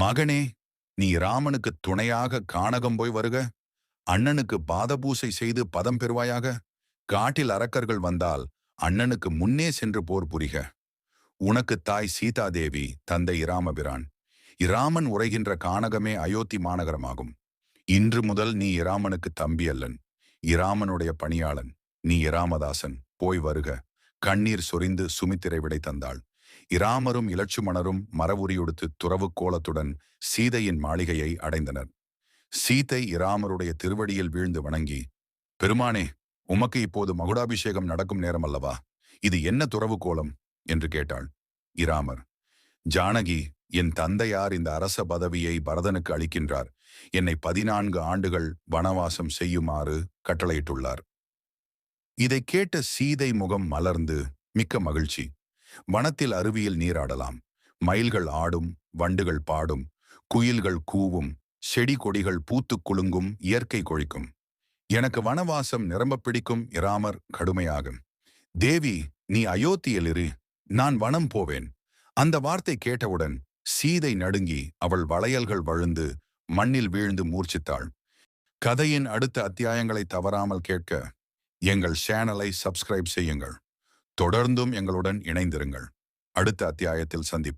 மகனே நீ ராமனுக்கு துணையாக கானகம் போய் வருக. அண்ணனுக்கு பாதபூசை செய்து பதம் பெறுவாயாக. காட்டில் அரக்கர்கள் வந்தால் அண்ணனுக்கு முன்னே சென்று போர் புரிக. உனக்கு தாய் சீதாதேவி தந்தை இராமபிரான். இராமன் உரைகின்ற கானகமே அயோத்தி மாநகரமாகும். இன்று முதல் நீ இராமனுக்கு தம்பி அல்லன். இராமனுடைய பணியாளன் நீ இராமதாசன் போய் வருக. கண்ணீர் சொரிந்து சுமித்திரை விடை தந்தாள். இராமரும் இலட்சுமணரும் மரவுரியுடுத்து துறவு கோலத்துடன் சீதையின் மாளிகையை அடைந்தனர். சீதை இராமருடைய திருவடியில் வீழ்ந்து வணங்கி பெருமானே உமக்கு இப்போது மகுடாபிஷேகம் நடக்கும் நேரம் அல்லவா? இது என்ன துறவு கோலம் என்று கேட்டாள். இராமர் ஜானகி என் தந்தையார் இந்த அரச பதவியை பரதனுக்கு அளிக்கின்றார். என்னை பதினான்கு ஆண்டுகள் வனவாசம் செய்யுமாறு கட்டளையிட்டுள்ளார். இதை கேட்ட சீதை முகம் மலர்ந்து மிக்க மகிழ்ச்சி. வனத்தில் அருவியில் நீராடலாம். மயில்கள் ஆடும் வண்டுகள் பாடும் குயில்கள் கூவும் செடி கொடிகள் பூத்துக் குலுங்கும் இயற்கை கொழிக்கும். எனக்கு வனவாசம் நிரம்ப பிடிக்கும் இராமர் கடுமையாகும். தேவி நீ அயோத்தியில் இரு நான் வனம் போவேன். அந்த வார்த்தை கேட்டவுடன் சீதை நடுங்கி அவள் வளையல்கள் வழுந்து மண்ணில் வீழ்ந்து மூர்ச்சித்தாள். கதையின் அடுத்த அத்தியாயங்களை தவறாமல் கேட்க எங்கள் சேனலை சப்ஸ்கிரைப் செய்யுங்கள். தொடர்ந்தும் எங்களுடன் இணைந்திருங்கள். அடுத்த அத்தியாயத்தில் சந்திப்போம்.